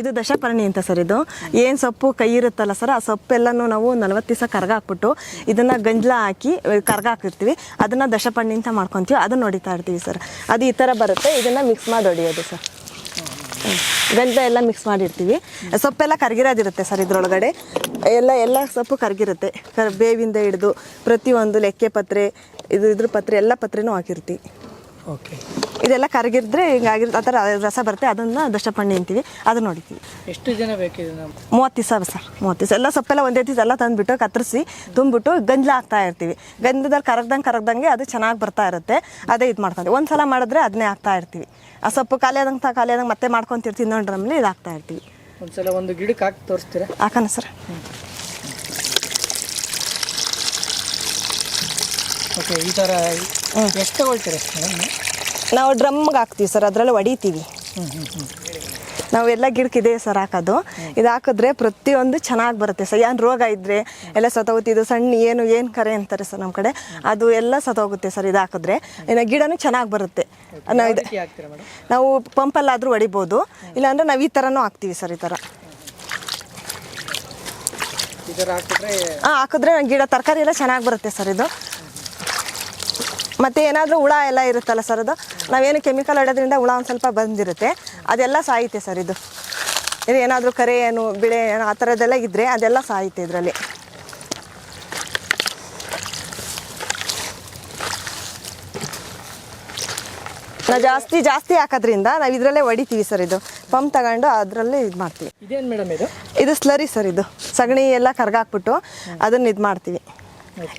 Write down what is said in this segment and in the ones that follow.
ಇದು ದಶಪರ್ಣಿ ಅಂತ ಸರ್ ಇದು. ಏನು ಸೊಪ್ಪು ಕೈ ಇರುತ್ತಲ್ಲ ಸರ್, ಆ ಸೊಪ್ಪೆಲ್ಲನೂ ನಾವು ನಲವತ್ತು ದಿವಸ ಕರ್ಗ ಹಾಕ್ಬಿಟ್ಟು ಇದನ್ನು ಗಂಜ್ಲ ಹಾಕಿ ಕರ್ಗ ಹಾಕಿರ್ತೀವಿ ಅದನ್ನು ದಶಪರ್ಣಿ ಅಂತ ಮಾಡ್ಕೊತೀವಿ. ಅದನ್ನ ಹೊಡಿತಾ ಇರ್ತೀವಿ ಸರ್. ಅದು ಈ ಥರ ಬರುತ್ತೆ. ಇದನ್ನು ಮಿಕ್ಸ್ ಮಾಡಿ ಹೊಡಿಯೋದು ಸರ್. ಗಂಜಲ ಎಲ್ಲ ಮಿಕ್ಸ್ ಮಾಡಿರ್ತೀವಿ. ಸೊಪ್ಪೆಲ್ಲ ಕರ್ಗಿರೋದಿರುತ್ತೆ ಸರ್ ಇದರೊಳಗಡೆ. ಎಲ್ಲ ಎಲ್ಲ ಸೊಪ್ಪು ಕರ್ಗಿರುತ್ತೆ. ಕರ್, ಬೇವಿಂದ ಹಿಡಿದು ಪ್ರತಿಯೊಂದು ಲೆಕ್ಕೆ ಪತ್ರೆ, ಇದು ಇದ್ರ ಪತ್ರೆ, ಎಲ್ಲ ಪತ್ರೆನೂ ಹಾಕಿರ್ತೀವಿ. ಓಕೆ. ಇದೆಲ್ಲ ಕರಗಿದ್ರೆ ಹಿಂಗಾಗಿರ್ ಆ ಥರ ರಸ ಬರುತ್ತೆ ಅದನ್ನು ದಶಪಣ್ಣಿ ಅಂತೀವಿ ಅದನ್ನ ನೋಡಿತೀವಿ ಎಷ್ಟು ಜನ ಬೇಕಿದೆ ಮೂವತ್ತು ದಿವಸ ಸರ್ ಮೂವತ್ತು ದಿವಸ. ಎಲ್ಲ ಸೊಪ್ಪೆಲ್ಲ ಒಂದೇ ದಿವಸ ಎಲ್ಲ ತಂದುಬಿಟ್ಟು ಕತ್ತರಿಸಿ ತುಂಬಿಬಿಟ್ಟು ಗಂಜಲ ಹಾಕ್ತಾ ಇರ್ತೀವಿ. ಗಂಜಲದಲ್ಲಿ ಕರಗ್ದಂಗೆ ಕರಗ್ದಂಗೆ ಅದು ಚೆನ್ನಾಗಿ ಬರ್ತಾ ಇರುತ್ತೆ ಅದೇ ಇದು ಮಾಡ್ಕೊಂಡು ಒಂದು ಸಲ ಮಾಡಿದ್ರೆ ಅದನ್ನೇ ಹಾಕ್ತಾ ಇರ್ತೀವಿ. ಆ ಸೊಪ್ಪು ಖಾಲಿ ಆದಂಗೆ ತಾ ಖಾಲಿ ಆದಂಗೆ ಮತ್ತೆ ಮಾಡ್ಕೊತಿರ್ತೀವಿ ಇನ್ನೊಂದು ಡ್ರಮ್ಲಿ ಇದು ಹಾಕ್ತಾ ಇರ್ತೀವಿ. ಒಂದ್ಸಲ ಒಂದು ಗಿಡಕ್ಕೆ ಹಾಕಿ ತೋರಿಸ್ತೀರಾ? ಹಾಕನ ಸರ್. ಓಕೆ ಈ ಥರ ಎಷ್ಟು ತಗೊಳ್ತೀರ ನಾವು ಡ್ರಮ್ಗೆ ಹಾಕ್ತೀವಿ ಸರ್ ಅದರಲ್ಲಿ ಹೊಡಿತೀವಿ. ನಾವೆಲ್ಲ ಗಿಡಕ್ಕೆ ಇದೆ ಸರ್ ಹಾಕೋದು. ಇದು ಹಾಕಿದ್ರೆ ಪ್ರತಿಯೊಂದು ಚೆನ್ನಾಗಿ ಬರುತ್ತೆ ಸರ್. ಏನು ರೋಗ ಇದ್ದರೆ ಎಲ್ಲ ಸತ್ತೋಗುತ್ತೆ. ಇದು ಸಣ್ಣ ಏನು ಏನು ಕರೆ ಅಂತಾರೆ ಸರ್ ನಮ್ಮ ಕಡೆ. ಅದು ಎಲ್ಲ ಸತೋಗುತ್ತೆ ಸರ್ ಇದು ಹಾಕಿದ್ರೆ. ಇನ್ನು ಗಿಡನೂ ಚೆನ್ನಾಗಿ ಬರುತ್ತೆ. ನಾವು ಇದು ನಾವು ಪಂಪಲ್ಲಾದರೂ ಹೊಡಿಬೋದು. ಇಲ್ಲಾಂದರೆ ನಾವು ಈ ಥರನೂ ಹಾಕ್ತೀವಿ ಸರ್ ಈ ಥರ ಹಾಂ ಹಾಕಿದ್ರೆ ಗಿಡ ತರಕಾರಿ ಎಲ್ಲ ಚೆನ್ನಾಗಿ ಬರುತ್ತೆ ಸರ್ ಇದು. ಮತ್ತು ಏನಾದರೂ ಹುಳ ಎಲ್ಲ ಇರುತ್ತಲ್ಲ ಸರ್ ಅದು? ನಾವೇನು ಕೆಮಿಕಲ್ ಹೊಡೋದ್ರಿಂದ ಹುಳ ಒಂದು ಸ್ವಲ್ಪ ಬಂದಿರುತ್ತೆ. ಅದೆಲ್ಲ ಸಾಯುತ್ತೆ ಸರ್ ಇದು. ಇದು ಏನಾದರೂ ಕರೆ ಏನು ಬಿಳೆ ಏನು ಆ ಥರದ್ದೆಲ್ಲ ಇದ್ದರೆ ಅದೆಲ್ಲ ಸಾಯುತ್ತೆ ಇದರಲ್ಲಿ. ನಾವು ಜಾಸ್ತಿ ಜಾಸ್ತಿ ಹಾಕೋದ್ರಿಂದ ನಾವು ಇದರಲ್ಲೇ ಹೊಡಿತೀವಿ ಸರ್ ಇದು. ಪಂಪ್ ತಗೊಂಡು ಅದರಲ್ಲೇ ಇದು ಮಾಡ್ತೀವಿ. ಇದೇನು ಮೇಡಮ್ ಇದು? ಇದು ಸ್ಲರಿ ಸರ್ ಇದು. ಸಗಣಿ ಎಲ್ಲ ಕರ್ಗಾಕ್ಬಿಟ್ಟು ಅದನ್ನ ಇದು ಮಾಡ್ತೀವಿ.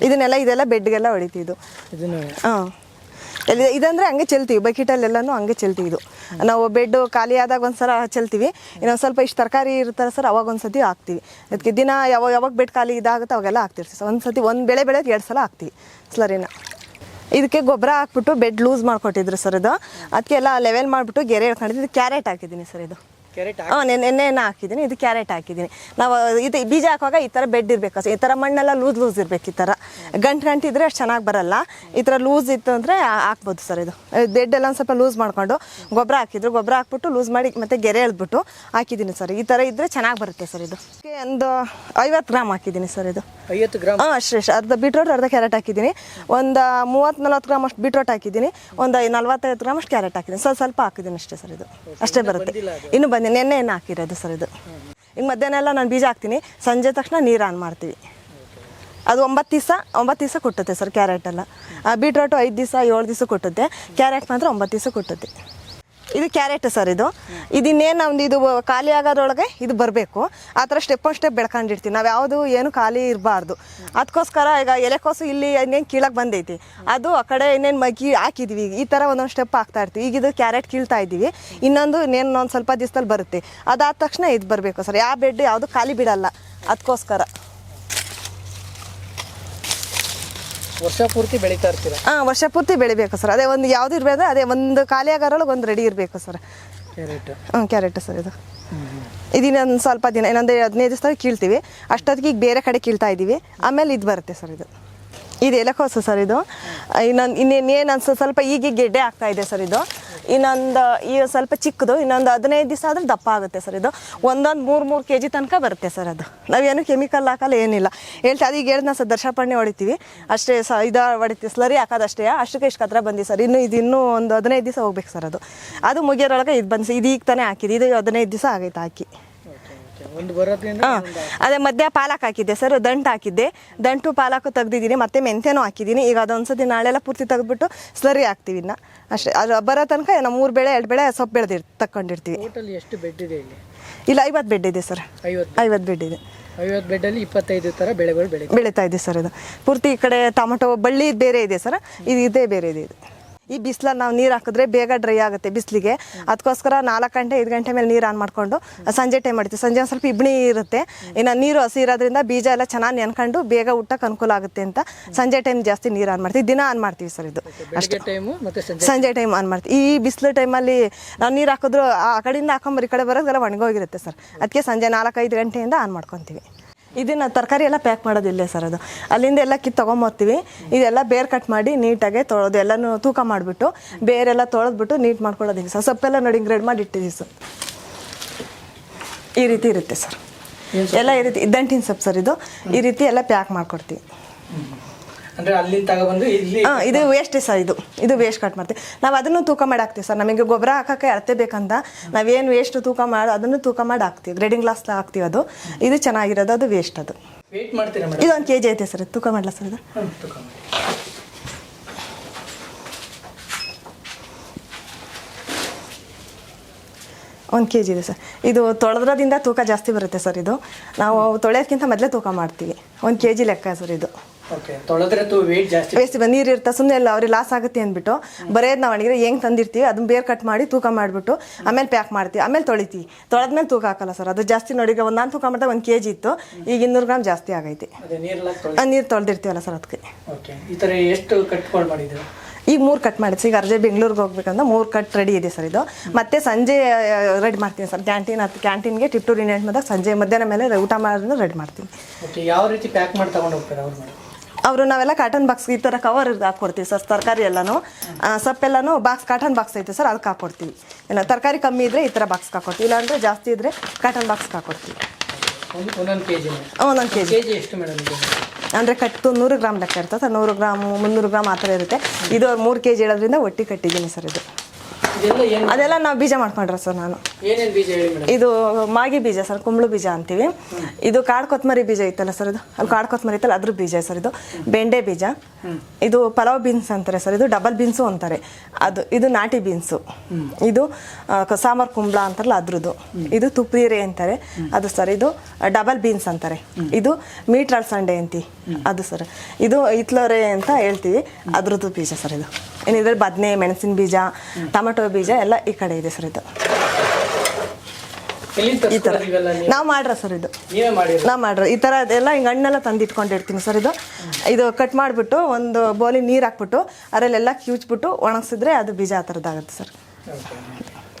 ಇದನ್ನೆಲ್ಲ ಇದೆಲ್ಲ ಬೆಡ್ಗೆಲ್ಲ ಇದನ್ನು. ಹಾಂ. ಎಲ್ಲಿ ಇದಂದರೆ ಹಂಗೆ ಚೆಲ್ತೀವಿ ಬಕೆಟಲ್ಲೆಲ್ಲನೂ ಹಂಗೆ ಚೆಲ್ತೀವಿ ಇದು. ನಾವು ಬೆಡ್ ಖಾಲಿ ಆದಾಗ ಒಂದ್ಸಲ ಚೆಲ್ತೀವಿ ಇನ್ನೊಂದು ಸ್ವಲ್ಪ ಇಷ್ಟು ತರಕಾರಿ ಇರ್ತಾರೆ ಸರ್ ಅವಾಗ ಒಂದು ಸತಿ ಹಾಕ್ತೀವಿ. ಅದಕ್ಕೆ ದಿನ ಯಾವಾಗ ಯಾವಾಗ ಬೆಡ್ ಖಾಲಿ ಇದಾಗುತ್ತೆ ಅವಾಗೆಲ್ಲ ಹಾಕ್ತಿರ್ತೀವಿ ಸರ್. ಒಂದು ಸತಿ ಒಂದು ಬೆಳೆ ಬೆಳೆದು ಎರಡು ಸಲ ಹಾಕ್ತೀವಿ ಸ್ಲರಿನ. ಇದಕ್ಕೆ ಗೊಬ್ಬರ ಹಾಕ್ಬಿಟ್ಟು ಬೆಡ್ ಲೂಸ್ ಮಾಡಿಕೊಟ್ಟಿದ್ರು ಸರ್ ಇದು. ಅದಕ್ಕೆಲ್ಲ ಲೆವೆಲ್ ಮಾಡಿಬಿಟ್ಟು ಗೆರೆ ಹೇಳ್ಕೊಂಡಿದ್ದು ಕ್ಯಾರೆಟ್ ಹಾಕಿದ್ದೀನಿ ಸರ್ ಇದು. ಹಾಂ ನೆನ್ನೆನ ಹಾಕಿದ್ದೀನಿ. ಇದು ಕ್ಯಾರೆಟ್ ಹಾಕಿದ್ದೀನಿ. ನಾವು ಇದು ಬೀಜ ಹಾಕುವಾಗ ಈ ಥರ ಬೆಡ್ ಇರಬೇಕು. ಈ ಥರ ಮಣ್ಣೆಲ್ಲ ಲೂಸ್ ಲೂಸ್ ಇರಬೇಕು ಈ ಥರ ಗಂಟು ಗಂಟು ಇದ್ದರೆ ಅಷ್ಟು ಚೆನ್ನಾಗಿ ಬರಲ್ಲ. ಈ ಥರ ಲೂಸ್ ಇತ್ತು ಅಂದರೆ ಹಾಕ್ಬೋದು ಸರ್ ಇದು. ಬೆಡ್ ಎಲ್ಲ ಒಂದು ಸ್ವಲ್ಪ ಲೂಸ್ ಮಾಡಿಕೊಂಡು ಗೊಬ್ಬರ ಹಾಕಿದ್ರು. ಗೊಬ್ಬರ ಹಾಕ್ಬಿಟ್ಟು ಲೂಸ್ ಮಾಡಿ ಮತ್ತೆ ಗೆರೆ ಎಳೆದ್ಬಿಟ್ಟು ಹಾಕಿದ್ದೀನಿ ಸರ್ ಈ ಥರ ಇದ್ದರೆ ಚೆನ್ನಾಗಿ ಬರುತ್ತೆ ಸರ್ ಇದು. ಒಂದು ಐವತ್ತು ಗ್ರಾಮ್ ಹಾಕಿದ್ದೀನಿ ಸರ್ ಇದು. ಐವತ್ತು ಗ್ರಾಮ್ ಹಾಂ ಅಷ್ಟೇ ಅಷ್ಟೇ. ಅರ್ಧ ಬೀಟ್ರೋಟ್ ಅರ್ಧ ಕ್ಯಾರೆಟ್ ಹಾಕಿದ್ದೀನಿ. ಒಂದು ಮೂವತ್ತು ನಲ್ವತ್ತು ಗ್ರಾಮ್ ಅಷ್ಟು ಬೀಟ್ರೋಟ್ ಹಾಕಿದ್ದೀನಿ. ಒಂದು ನಲ್ವತ್ತೈದು ಗ್ರಾಮ್ ಅಷ್ಟು ಕ್ಯಾರೆಟ್ ಹಾಕಿದ್ದೀನಿ. ಸ್ವಲ್ಪ ಸ್ವಲ್ಪ ಹಾಕಿದ್ದೀನಿ ಅಷ್ಟೇ ಸರ್ ಇದು. ಅಷ್ಟೇ ಬರುತ್ತೆ. ಇನ್ನು ಬಂದು ನೆನ್ನೆ ಏನು ಹಾಕಿರೋದು ಸರ್ ಇದು? ಈಗ ಮಧ್ಯಾಹ್ನ ಎಲ್ಲ ನಾನು ಬೀಜ ಹಾಕ್ತೀನಿ. ಸಂಜೆ ತಕ್ಷಣ ನೀರು ಆನ್ ಮಾಡ್ತೀವಿ. ಅದು ಒಂಬತ್ತು ದಿವಸ ಒಂಬತ್ತು ದಿವಸ ಕೊಟ್ಟುತ್ತೆ ಸರ್ ಕ್ಯಾರೆಟ್ ಎಲ್ಲ. ಬೀಟ್ರೋಟು ಐದು ದಿವಸ, ಏಳು ದಿವಸ ಕೊಟ್ಟುತ್ತೆ. ಕ್ಯಾರೆಟ್ ಮಾತ್ರ ಒಂಬತ್ತು ದಿವಸ ಕೊಟ್ಟುತ್ತೆ. ಇದು ಕ್ಯಾರೆಟ್ ಸರ್ ಇದು. ಇದನ್ನೇನು ನಮ್ದು ಇದು ಖಾಲಿ ಆಗೋದ್ರೊಳಗೆ ಇದು ಬರಬೇಕು. ಆ ಥರ ಸ್ಟೆಪ್ ಆನ್ ಸ್ಟೆಪ್ ಬೆಳ್ಕೊಂಡಿರ್ತೀವಿ. ನಾವು ಯಾವುದು ಏನು ಖಾಲಿ ಇರಬಾರ್ದು. ಅದಕ್ಕೋಸ್ಕರ ಈಗ ಎಲೆಕೋಸು ಇಲ್ಲಿ ಇನ್ನೇನು ಕೀಳಕ್ಕೆ ಬಂದೈತಿ. ಅದು ಆ ಕಡೆ ಇನ್ನೇನು ಮಗ್ಗಿ ಹಾಕಿದ್ವಿ. ಈ ಥರ ಒಂದೊಂದು ಸ್ಟೆಪ್ ಹಾಕ್ತಾ ಇರ್ತೀವಿ. ಈಗ ಇದು ಕ್ಯಾರೆಟ್ ಕೀಳ್ತಾ ಇದ್ದೀವಿ. ಇನ್ನೊಂದು ಇನ್ನೇನು ಒಂದು ಸ್ವಲ್ಪ ದಿವಸದಲ್ಲಿ ಬರುತ್ತೆ. ಅದಾದ ತಕ್ಷಣ ಇದು ಬರಬೇಕು ಸರ್. ಯಾವ ಬೆಡ್ ಯಾವುದು ಖಾಲಿ ಬಿಡಲ್ಲ. ಅದಕ್ಕೋಸ್ಕರ ವರ್ಷ ಪೂರ್ತಿ ಬೆಳೀತಾ ಇರ್ತೀರಾ? ಹಾಂ ವರ್ಷ ಪೂರ್ತಿ ಬೆಳಿಬೇಕು ಸರ್. ಅದೇ ಒಂದು ಯಾವ್ದು ಇರಬೇಕು ಅದೇ ಒಂದು ಖಾಲಿ ಆಗೋರೊಳಗೆ ಒಂದು ರೆಡಿ ಇರಬೇಕು ಸರ್. ಕ್ಯಾರೆಟ್ ಹ್ಞೂ ಕ್ಯಾರೆಟ್ ಸರ್ ಇದು. ಇದನ್ನೊಂದು ಸ್ವಲ್ಪ ದಿನ ಇನ್ನೊಂದು ಹದಿನೈದು ದಿವಸ ಕೀಳ್ತೀವಿ. ಅಷ್ಟೊತ್ತಿಗೆ ಈಗ ಬೇರೆ ಕಡೆ ಕೀಳ್ತಾ ಇದ್ದೀವಿ. ಆಮೇಲೆ ಇದು ಬರುತ್ತೆ ಸರ್ ಇದು. ಇದು ಎಲೆಕೋಸು ಸರ್ ಇದು. ಇನ್ನೊಂದು ಇನ್ನೇನು ಅನ್ಸೋ ಸ್ವಲ್ಪ ಈಗೀಗ ಗೆಡ್ಡೆ ಆಗ್ತಾ ಇದೆ ಸರ್ ಇದು. ಇನ್ನೊಂದು ಈ ಸ್ವಲ್ಪ ಚಿಕ್ಕದು ಇನ್ನೊಂದು ಹದಿನೈದು ದಿವಸ ಆದರೆ ದಪ್ಪ ಆಗುತ್ತೆ ಸರ್ ಇದು. ಒಂದೊಂದು ಮೂರು ಮೂರು ಕೆ ಜಿ ತನಕ ಬರುತ್ತೆ ಸರ್ ಅದು. ನಾವೇನು ಕೆಮಿಕಲ್ ಹಾಕಲ್ಲ ಏನಿಲ್ಲ. ಹೇಳ್ತಾ ಅದೀಗ ಹೇಳಿದ್ನ ಸರ್ ದರ್ಶಪಣ್ಣೆ ಹೊಡಿತೀವಿ. ಅಷ್ಟೇ ಸ ಇದು ಹೊಡಿತೀವಿ ಸ್ಲರಿ ಹಾಕೋದಷ್ಟೇ. ಅಷ್ಟಕ್ಕೆ ಇಷ್ಟು ಹತ್ರ ಬಂದಿ ಸರ್. ಇನ್ನು ಇದು ಇನ್ನೂ ಒಂದು ಹದಿನೈದು ದಿವಸ ಹೋಗ್ಬೇಕು ಸರ್ ಅದು. ಅದು ಮುಗಿಯೋರೊಳಗೆ ಇದು ಬಂದು ಇದು ಈಗ ತಾನೇ ಹಾಕಿದ್ದು. ಇದು ಹದಿನೈದು ದಿವಸ ಆಗೈತೆ ಹಾಕಿ. ಹಾಂ ಅದೇ ಮಧ್ಯ ಪಾಲಕ್ ಹಾಕಿದ್ದೆ ಸರ್. ದಂಟು ಹಾಕಿದ್ದೆ. ದಂಟು ಪಾಲಕ್ ತೆಗ್ದಿದ್ದೀನಿ. ಮತ್ತೆ ಮೆಂತ್ಯನೂ ಹಾಕಿದ್ದೀನಿ. ಈಗ ಅದೊಂದ್ಸತಿ ನಾಳೆಲ್ಲ ಪೂರ್ತಿ ತೆಗೆದ್ಬಿಟ್ಟು ಸ್ಲರಿ ಹಾಕ್ತೀವಿ ಇನ್ನು. ಅಷ್ಟೇ. ಅದು ಬರೋ ತನಕ ನಮ್ಮ ಮೂರು ಬೆಳೆ ಎರಡು ಬೆಳೆ ಸೊಪ್ಪು ಬೆಳೆದಿರ್ ತಕ್ಕೊಂಡಿರ್ತೀವಿ. ಟೋಟಲ್ ಎಷ್ಟು ಬೆಡ್ ಇದೆ ಇಲ್ಲಿ? ಇಲ್ಲ ಐವತ್ತು ಬೆಡ್ ಇದೆ ಸರ್. ಐವತ್ತು ಐವತ್ತು ಬೆಡ್ ಇದೆ. ಐವತ್ತು ಬೆಡ್ಡಲ್ಲಿ ಇಪ್ಪತ್ತೈದು ಥರ ಬೆಳೆಗಳು ಬೆಳೆ ಬೆಳೀತಾ ಇದೆ ಸರ್ ಇದು. ಪೂರ್ತಿ ಈ ಕಡೆ ಟೊಮೊಟೊ ಬಳ್ಳಿ ಬೇರೆ ಇದೆ ಸರ್. ಇದು ಇದೇ ಬೇರೆ ಇದೆ ಇದು. ಈ ಬಿಸಿಲಲ್ಲಿ ನಾವು ನೀರು ಹಾಕಿದ್ರೆ ಬೇಗ ಡ್ರೈ ಆಗುತ್ತೆ ಬಿಸಿಲಿಗೆ. ಅದಕ್ಕೋಸ್ಕರ ನಾಲ್ಕು ಗಂಟೆ ಐದು ಗಂಟೆ ಮೇಲೆ ನೀರು ಆನ್ ಮಾಡಿಕೊಂಡು ಸಂಜೆ ಟೈಮ್ ಮಾಡ್ತೀವಿ. ಸಂಜೆ ಒಂದು ಸ್ವಲ್ಪ ಇಬ್ಣಿ ಇರುತ್ತೆ. ಇನ್ನು ನೀರು ಹಸಿ ಇರೋದ್ರಿಂದ ಬೀಜ ಎಲ್ಲ ಚೆನ್ನಾಗಿ ನೆನ್ಕೊಂಡು ಬೇಗ ಊಟಕ್ಕೆ ಅನುಕೂಲ ಆಗುತ್ತೆ ಅಂತ ಸಂಜೆ ಟೈಮ್ ಜಾಸ್ತಿ ನೀರು ಆನ್ ಮಾಡ್ತೀವಿ. ದಿನ ಆನ್ ಮಾಡ್ತೀವಿ ಸರ್ ಇದು. ಅಷ್ಟೇ. ಟೈಮು ಮತ್ತು ಸಂಜೆ ಸಂಜೆ ಟೈಮ್ ಆನ್ ಮಾಡ್ತೀವಿ. ಈ ಬಿಸಿಲು ಟೈಮಲ್ಲಿ ನಾವು ನೀರು ಹಾಕಿದ್ರು ಆ ಕಡೆಯಿಂದ ಹಾಕೊಂಬರ್ ಈ ಕಡೆ ಬರೋದೆಲ್ಲ ಒಣಗೋಗಿರುತ್ತೆ ಸರ್. ಅದಕ್ಕೆ ಸಂಜೆ ನಾಲ್ಕೈದು ಗಂಟೆಯಿಂದ ಆನ್ ಮಾಡ್ಕೊತೀವಿ. ಇದನ್ನು ತರಕಾರಿ ಎಲ್ಲ ಪ್ಯಾಕ್ ಮಾಡೋದಿಲ್ಲ ಸರ್ ಅದು. ಅಲ್ಲಿಂದ ಎಲ್ಲ ಕಿತ್ತು ತೊಗೊಂಬರ್ತೀವಿ. ಇದೆಲ್ಲ ಬೇರ್ ಕಟ್ ಮಾಡಿ ನೀಟಾಗೆ ತೊಳೆದು ಎಲ್ಲನೂ ತೂಕ ಮಾಡಿಬಿಟ್ಟು ಬೇರೆಲ್ಲ ತೊಳೆದ್ಬಿಟ್ಟು ನೀಟ್ ಮಾಡ್ಕೊಳ್ಳೋದಿಲ್ಲ ಸರ್ ಸೊಪ್ಪೆಲ್ಲ ನೋಡಿ ಗ್ರೇಡ್ ಮಾಡಿ ಇಟ್ಟಿದ್ದೀವಿ ಸರ್ ಈ ರೀತಿ ಇರುತ್ತೆ ಸರ್ ಎಲ್ಲ ಈ ರೀತಿ ದಂಟಿನ ಸೊಪ್ಪು ಸರ್ ಇದು. ಈ ರೀತಿ ಎಲ್ಲ ಪ್ಯಾಕ್ ಮಾಡ್ಕೊಡ್ತೀವಿ. ಅಂದ್ರೆ ಅಲ್ಲಿಂದ ತಗೊಬಂದು ಇಲ್ಲಿ ಹಾಂ ಇದು ವೇಸ್ಟ್ ಸರ್ ಇದು. ಇದು ವೇಸ್ಟ್ ಕಟ್ ಮಾಡ್ತೀವಿ. ನಾವು ಅದನ್ನು ತೂಕ ಮಾಡಿ ಹಾಕ್ತೀವಿ ಸರ್. ನಮಗೆ ಗೊಬ್ಬರ ಹಾಕೋಕ್ಕೆ ಅಳತೆ ಬೇಕಂತ. ನಾವೇನು ವೇಸ್ಟ್ ತೂಕ ಮಾಡಿ ಅದನ್ನು ತೂಕ ಮಾಡಿ ಹಾಕ್ತೀವಿ. ಗ್ರೇಡಿಂಗ್ ಗ್ಲಾಸ್ ಹಾಕ್ತೀವಿ ಅದು. ಇದು ಚೆನ್ನಾಗಿರೋದು ಅದು ವೇಸ್ಟ್ ಅದು. ವೇಟ್ ಮಾಡ್ತೀರಾ ಮೇಡಮ್ ಇದು ಒಂದು ಕೆ ಜಿ ಐತೆ ಸರ್. ತೂಕ ಮಾಡಲ ಸರ್ ಇದು? ಒಂದು ಕೆ ಜಿ ಇದೆ ಸರ್. ಇದು ತೊಳೆದ್ರದಿಂದ ತೂಕ ಜಾಸ್ತಿ ಬರುತ್ತೆ ಸರ್ ಇದು. ನಾವು ತೊಳೆಯೋದ್ಕಿಂತ ಮೊದಲೇ ತೂಕ ಮಾಡ್ತೀವಿ. ಒಂದು ಕೆ ಜಿ ಲೆಕ್ಕ ಸರ್ ಇದು. ತೊಳೆದ್ರೆ ತು ವೇಟ್ ಜಾಸ್ತಿ ಬೇಸಿ ನೀರು ಇರ್ತಾ ಸುಮ್ಮನೆ ಎಲ್ಲ ಅವ್ರಿಗೆ ಲಾಸ್ ಆಗುತ್ತೆ ಅಂದ್ಬಿಟ್ಟು ಬರೆಯೋದು ನಾವು ಒಣಗಿದ್ರೆ ಹೆಂಗ್ ತಂದಿರ್ತೀವಿ ಅದನ್ನ ಬೇರೆ ಕಟ್ ಮಾಡಿ ತೂಕ ಮಾಡಿಬಿಟ್ಟು ಆಮೇಲೆ ಪ್ಯಾಕ್ ಮಾಡ್ತೀವಿ. ಆಮೇಲೆ ತೊಳಿತೀವಿ. ತೊಳೆದ್ಮೇಲೆ ತೂಕ ಹಾಕಲ್ಲ ಸರ್ ಅದು ಜಾಸ್ತಿ ನೋಡಿ ಈಗ ಒಂದು ನಾನು ತೂಕ ಮಾಡಿದಾಗ ಒಂದು ಕೆ ಜಿ ಇತ್ತು ಈಗ ಇನ್ನೂರು ಗ್ರಾಮ್ ಜಾಸ್ತಿ ಆಗೈತೆ. ಅದೇ ನೀರು ತೊಳೆದಿರ್ತೀವಲ್ಲ ಸರ್ ಅದಕ್ಕೆ ಓಕೆ ಈ ಥರ ಎಷ್ಟು ಈಗ ಮೂರು ಕಟ್ ಮಾಡಿದ್ರು ಈಗ ಅರ್ಜೆ ಬೆಂಗಳೂರಿಗೆ ಹೋಗ್ಬೇಕಂದ್ರೆ ಮೂರು ಕಟ್ ರೆಡಿ ಇದೆ ಸರ್ ಇದು. ಮತ್ತೆ ಸಂಜೆ ರೆಡಿ ಮಾಡ್ತೀನಿ ಸರ್ ಕ್ಯಾಂಟೀನ್ ಹತ್ತು ಕ್ಯಾಂಟೀನ್ಗೆ ಟಿಪ್ಟೂರ್ ಇಂಡಿಯನ್ ಬಂದಾಗ ಸಂಜೆ ಮಧ್ಯಾಹ್ನ ಮೇಲೆ ಊಟ ಮಾಡೋದ್ರಿಂದ ರೆಡಿ ಮಾಡ್ತೀನಿ. ಯಾವ ರೀತಿ ಪ್ಯಾಕ್ ಮಾಡಿ ತಗೊಂಡು ಹೋಗ್ತಾರೆ ಅವ್ರು ಅವರು ನಾವೆಲ್ಲ ಕಾಟನ್ ಬಾಕ್ಸ್ ಈ ಥರ ಕವರ್ ಹಾಕ್ಕೊಡ್ತೀವಿ ಸರ್ ತರಕಾರಿ ಎಲ್ಲನೂ. ಸೊಪ್ಪೆಲ್ಲನೂ ಬಾಕ್ಸ್ ಕಾಟನ್ ಬಾಕ್ಸ್ ಐತೆ ಸರ್ ಅದಕ್ಕೆ ಹಾಕ್ಕೊಡ್ತೀವಿ ಇಲ್ಲ ತರಕಾರಿ ಕಮ್ಮಿ ಇದ್ದರೆ ಈ ಥರ ಬಾಕ್ಸ್ ಹಾಕ್ಕೊಡ್ತೀವಿ ಇಲ್ಲಾಂದರೆ ಜಾಸ್ತಿ ಇದ್ದರೆ ಕಾಟನ್ ಬಾಕ್ಸ್ಗೆ ಹಾಕ್ಕೊಡ್ತೀವಿ ಒಂದು ಒಂದೊಂದು ಕೆ ಜಿ ಒಂದೊಂದು ಕೆ ಜಿ ಎಷ್ಟು ಮೇಡಮ್ ಅಂದರೆ ಕಟ್ಟು ನೂರು ಗ್ರಾಮ್ ಲೆಕ್ಕ ಇರ್ತದೆ ಸರ್ ನೂರು ಗ್ರಾಮು ಮುನ್ನೂರು ಗ್ರಾಮ್ ಆ ಥರ ಇರುತ್ತೆ. ಇದು ಮೂರು ಕೆ ಜಿ ಹೇಳೋದ್ರಿಂದ ಒಟ್ಟಿ ಕಟ್ಟಿದ್ದೀನಿ ಸರ್ ಇದು. ಅದೆಲ್ಲ ನಾವು ಬೀಜ ಮಾಡ್ಕೊಂಡ್ರ ಸರ್ ನಾನು. ಇದು ಮಾಗಿ ಬೀಜ ಸರ್ ಕುಂಬಳು ಬೀಜ ಅಂತೀವಿ. ಇದು ಕಾಡು ಕೊತ್ತಂಬರಿ ಬೀಜ ಇತ್ತಲ್ಲ ಸರ್ ಇದು? ಅಲ್ಲಿ ಕಾಡು ಕೊತ್ತಂಬರಿ ಇತ್ತಲ್ಲ ಅದ್ರ ಬೀಜ ಸರ್ ಇದು. ಬೆಂಡೆ ಬೀಜ. ಇದು ಪಲಾವ್ ಬೀನ್ಸ್ ಅಂತಾರೆ ಸರ್ ಇದು ಡಬಲ್ ಬೀನ್ಸು ಅಂತಾರೆ. ಅದು ಇದು ನಾಟಿ ಬೀನ್ಸು. ಇದು ಸಾಂಬಾರ್ ಕುಂಬಳ ಅಂತಾರಲ್ಲ ಅದ್ರದ್ದು ಇದು ತುಪ್ರೀರೆ ಅಂತಾರೆ. ಅದು ಸರ್ ಇದು ಡಬಲ್ ಬೀನ್ಸ್ ಅಂತಾರೆ. ಇದು ಮೀಟ್ ಸಂಡೆ ಅಂತಿ ಅದು ಸರ್. ಇದು ಇತ್ಲೋರೆ ಅಂತ ಹೇಳ್ತೀವಿ. ಅದ್ರದ್ದು ಬೀಜ ಸರ್ ಇದು. ಏನಿದ್ರೆ ಬದನೆ ಮೆಣಸಿನ ಬೀಜ ಟೊಮೆಟೊ ಬೀಜ ಎಲ್ಲ ಈ ಕಡೆ ಇದೆ ಸರ್ ಇದು. ಈ ಥರ ನಾವು? ಮಾಡ್ರ ಸರ್ ಇದು. ನಾವು ಮಾಡ್ರ. ಈ ಥರ ಅದೆಲ್ಲ ಹಿಂಗೆ ಹಣ್ಣೆಲ್ಲ ತಂದು ಇಟ್ಕೊಂಡಿರ್ತೀನಿ ಸರ್ ಇದು. ಇದು ಕಟ್ ಮಾಡಿಬಿಟ್ಟು ಒಂದು ಬೋಲಿ ನೀರು ಹಾಕ್ಬಿಟ್ಟು ಅದರಲ್ಲೆಲ್ಲ ಕಿವುಚ್ಬಿಟ್ಟು ಒಣಗಿಸಿದ್ರೆ ಅದು ಬೀಜ ಆ ಥರದ್ದಾಗುತ್ತೆ ಸರ್.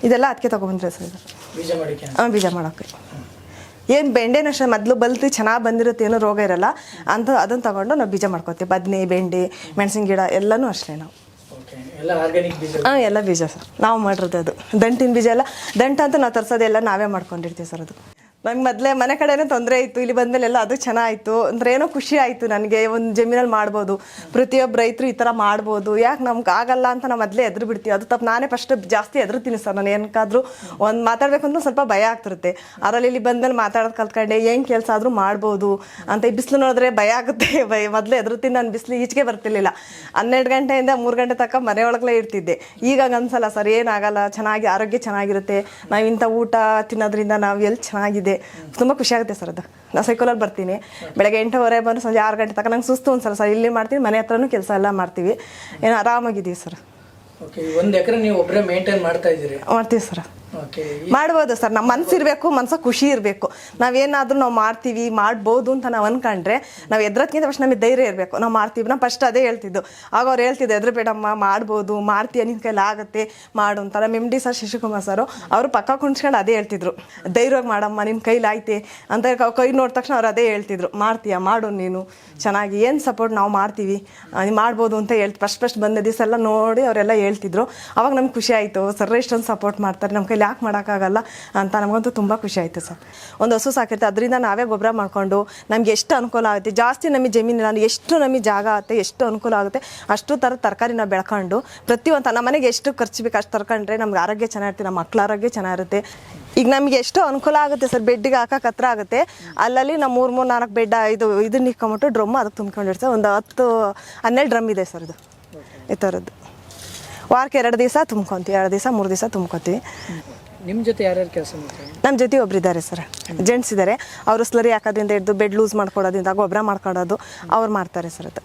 ಇದೆಲ್ಲ ಅದಕ್ಕೆ ತೊಗೊಂಡ್ರೆ ಸರ್ ಇದು. ಬೀಜ ಮಾಡಿಕೆ ಹಾಂ ಬೀಜ ಮಾಡೋಕೆ. ಏನು ಬೆಂಡೆನೂ ಅಷ್ಟೇ ಮೊದಲು ಬಲ್ತಿ ಚೆನ್ನಾಗಿ ಬಂದಿರುತ್ತೆ ಏನೂ ರೋಗ ಇರಲ್ಲ ಅಂತ ಅದನ್ನು ತಗೊಂಡು ನಾವು ಬೀಜ ಮಾಡ್ಕೋತೀವಿ. ಬದನೆ ಬೆಂಡೆ ಮೆಣಸಿನ ಗಿಡ ಎಲ್ಲನೂ ಅಷ್ಟೇ ನಾವು ಓಕೆ ಎಲ್ಲ ಆರ್ಗ್ಯಾನಿಕ್ ಬೀಜ ಹಾಂ, ಎಲ್ಲ ಬೀಜ ಸರ್. ನಾವು ಮಾಡಿರೋದು ಅದು. ದಂಟಿನ ಬೀಜ ಎಲ್ಲ, ದಂಟ ಅಂತ ನಾವು ತರ್ಸೋದೆಲ್ಲ ನಾವೇ ಮಾಡ್ಕೊಂಡಿರ್ತೀವಿ ಸರ್ ಅದು. ನಂಗೆ ಮೊದಲೇ ಮನೆ ಕಡೆನೇ ತೊಂದರೆ ಇತ್ತು, ಇಲ್ಲಿ ಬಂದಮೇಲೆ ಎಲ್ಲ ಅದು ಚೆನ್ನಾಗಿತ್ತು ಅಂದ್ರೆ ಏನೋ ಖುಷಿ ಆಯಿತು ನನಗೆ, ಒಂದು ಜಮೀನಲ್ಲಿ ಮಾಡ್ಬೋದು, ಪ್ರತಿಯೊಬ್ಬ ರೈತರು ಈ ಥರ ಮಾಡ್ಬೋದು, ಯಾಕೆ ನಮ್ಗೆ ಆಗಲ್ಲ ಅಂತ ನಾವು ಮೊದಲೇ ಎದುರು ಬಿಡ್ತೀವಿ, ಅದು ತಪ್ಪು ನಾನೇ ಫಸ್ಟ್ ಜಾಸ್ತಿ ಎದುರುತ್ತೀನಿ ಸರ್ ನಾನು ಏನಕ್ಕಾದ್ರೂ ಒಂದು ಮಾತಾಡಬೇಕು ಅಂತ ಸ್ವಲ್ಪ ಭಯ ಆಗ್ತಿರುತ್ತೆ, ಅದರಲ್ಲಿ ಇಲ್ಲಿ ಬಂದಮೇಲೆ ಮಾತಾಡೋದು ಕಲ್ತ್ಕೊಂಡೆ, ಏನು ಕೆಲಸ ಆದರೂ ಮಾಡ್ಬೋದು ಅಂತ ಈ ಬಿಸಿಲು ನೋಡಿದ್ರೆ ಭಯ ಆಗುತ್ತೆ, ಭಯ, ಮೊದಲೇ ಎದುರುತ್ತೀನಿ ನಾನು, ಬಿಸಿಲು ಈಚೆಗೆ ಬರ್ತಿರ್ಲಿಲ್ಲ, ಹನ್ನೆರಡು ಗಂಟೆಯಿಂದ ಮೂರು ಗಂಟೆ ತನಕ ಮನೆಯೊಳಗಲೇ ಇರ್ತಿದ್ದೆ, ಈಗ ಅನ್ಸಲ್ಲ ಸರ್ ಏನಾಗಲ್ಲ ಚೆನ್ನಾಗಿ ಆರೋಗ್ಯ ಚೆನ್ನಾಗಿರುತ್ತೆ, ನಾವು ಇಂಥ ಊಟ ತಿನ್ನೋದ್ರಿಂದ ನಾವು ಎಲ್ಲಿ ಚೆನ್ನಾಗಿದೆ ತುಂಬ ಖುಷಿ ಆಗುತ್ತೆ ಸರ್ ಅದು. ನಾ ಸೈಕಲಲ್ಲಿ ಬರ್ತೀನಿ. ಬೆಳಗ್ಗೆ ಎಂಟೂವರೆ ಬಂದು ಸಂಜೆ ಆರು ಗಂಟೆ ತನಕ ನಂಗೆ ಸುಸ್ತು ಒಂದ್ಸಲ ಸರ್. ಇಲ್ಲಿ ಮಾಡ್ತೀನಿ ಮನೆ ಹತ್ರನೂ ಕೆಲಸ ಎಲ್ಲ ಮಾಡ್ತೀವಿ. ಏನು ಆರಾಮಾಗಿದ್ದೀವಿ ಸರ್. ಒಂದು ಎಕರೆ ನೀವು ಒಬ್ಬರೇ ಮೇಂಟೈನ್ ಮಾಡ್ತಾ ಇದ್ದೀರಿ? ಮಾಡ್ತೀವಿ ಸರ್. ಮಾಡ್ಬೋದು ಸರ್. ನಮ್ಮ ಮನ್ಸು ಇರಬೇಕು, ಮನ್ಸ ಖುಷಿ ಇರಬೇಕು. ನಾವೇನಾದ್ರೂ ನಾವು ಮಾಡ್ತೀವಿ, ಮಾಡ್ಬೋದು ಅಂತ ನಾವು ಅನ್ಕೊಂಡ್ರೆ ನಾವು ಎದ್ರಕ್ಕಿಂತ ಫಸ್ಟ್ ನಮಗೆ ಧೈರ್ಯ ಇರಬೇಕು. ನಾವು ಮಾಡ್ತೀವಿ. ನಾವು ಫಸ್ಟ್ ಅದೇ ಹೇಳ್ತಿದ್ದು. ಆಗ ಅವ್ರು ಹೇಳ್ತಿದ್ದು, ಎದ್ರ ಬೇಡಮ್ಮ, ಮಾಡ್ಬೋದು, ಮಾಡ್ತೀಯ ನಿನ್ನ ಕೈಲಿ ಆಗುತ್ತೆ, ಮಾಡು ಅಂತ. ನಮ್ಮ M D sir Shashikumar sir, ಅವರು ಪಕ್ಕ ಕುಣ್ಸ್ಕೊಂಡು ಅದೇ ಹೇಳ್ತಿದ್ರು. ಧೈರ್ಯವಾಗಿ ಮಾಡಮ್ಮ ನಿಮ್ಮ ಕೈಲಿ ಆಯ್ತೆ ಅಂತ ಕೈ ನೋಡಿದ ತಕ್ಷಣ ಅವ್ರು ಅದೇ ಹೇಳ್ತಿದ್ರು. ಮಾಡ್ತೀಯ, ಮಾಡು ನೀನು. ಚೆನ್ನಾಗಿ ಏನು ಸಪೋರ್ಟ್ ನಾವು ಮಾಡ್ತೀವಿ ನೀವು ಮಾಡ್ಬೋದು ಅಂತ ಹೇಳ್ತಿ ಫಸ್ಟ್ ಫಸ್ಟ್ ಬಂದ ದಿವಸ ಎಲ್ಲ ನೋಡಿ ಅವರೆಲ್ಲ ಹೇಳ್ತಿದ್ರು. ಅವಾಗ ನಮ್ಗೆ ಖುಷಿ ಆಯಿತು. ಸರ್ ಎಷ್ಟೊಂದು ಸಪೋರ್ಟ್ ಮಾಡ್ತಾರೆ. ನಮ್ಮ ಕೈಲಿ ಯಾಕೆ ಮಾಡೋಕ್ಕಾಗಲ್ಲ ಅಂತ ನಮಗಂತೂ ತುಂಬ ಖುಷಿ ಆಯಿತು ಸರ್. ಒಂದು ಹಸು ಸಾಕಿರ್ತೆ ಅದರಿಂದ ನಾವೇ ಗೊಬ್ಬರ ಮಾಡಿಕೊಂಡು ನಮ್ಗೆ ಎಷ್ಟು ಅನುಕೂಲ ಆಗುತ್ತೆ? ಜಾಸ್ತಿ ನಮಗೆ ಜಮೀನಿಲ್ಲ ಎಷ್ಟು ನಮಗೆ ಜಾಗ ಆಗುತ್ತೆ? ಎಷ್ಟು ಅನುಕೂಲ ಆಗುತ್ತೆ? ಅಷ್ಟು ಥರ ತರಕಾರಿ ನಾವು ಬೆಳ್ಕೊಂಡು ಪ್ರತಿಯೊಂದು ನಮ್ಮ ಮನೆಗೆ ಎಷ್ಟು ಖರ್ಚು ಬೇಕು ಅಷ್ಟು ತರ್ಕೊಂಡ್ರೆ ನಮ್ಗೆ ಆರೋಗ್ಯ ಚೆನ್ನಾಗಿರುತ್ತೆ ನಮ್ಮ ಮಕ್ಕಳ ಆರೋಗ್ಯ ಚೆನ್ನಾಗಿರುತ್ತೆ. ಈಗ ನಮಗೆ ಎಷ್ಟು ಅನುಕೂಲ ಆಗುತ್ತೆ ಸರ್. ಬೆಡ್ಡಿಗೆ ಹಾಕಕ್ಕೆ ಹತ್ರ ಆಗುತ್ತೆ. ಅಲ್ಲಲ್ಲಿ ನಮ್ಮ ಮೂರು ಮೂರು, ನಾಲ್ಕು ಬೆಡ್ ಇದು ಇದನ್ನ ಇಟ್ಕೊಂಬಿಟ್ಟು ಡ್ರಮ್ ಅದಕ್ಕೆ ತುಂಬ್ಕೊಂಡಿರ್ತಾರೆ ಒಂದು ಹತ್ತು, ಹನ್ನೆರಡು ಡ್ರಮ್ ಇದೆ ಸರ್ ಇದು. ಈ ಥರದ್ದು. ವಾರಕ್ಕೆ ಎರಡು ದಿವಸ ತುಂಬ್ಕೊತೀವಿ. ಎರಡು ದಿವಸ, ಮೂರು ದಿವಸ ತುಂಬ್ಕೊತೀವಿ. ನಿಮ್ಮ ಜೊತೆ ಯಾರ್ಯಾರು ಕೆಲಸ ಮಾಡ್ತಾರೆ? ನಮ್ಮ ಜೊತೆ ಒಬ್ರು ಇದ್ದಾರೆ ಸರ್. ಜೆಂಟ್ಸ್ ಇದ್ದಾರೆ ಅವರು ಸ್ಲರಿ ಹಾಕೋದ್ರಿಂದ ಹಿಡಿದು ಬೆಡ್ ಲೂಸ್ ಮಾಡ್ಕೊಡೋದ್ರಿಂದ, ಗೊಬ್ಬರ ಮಾಡ್ಕೊಡೋದು, ಅವ್ರು ಮಾಡ್ತಾರೆ ಸರ್ ಅದು.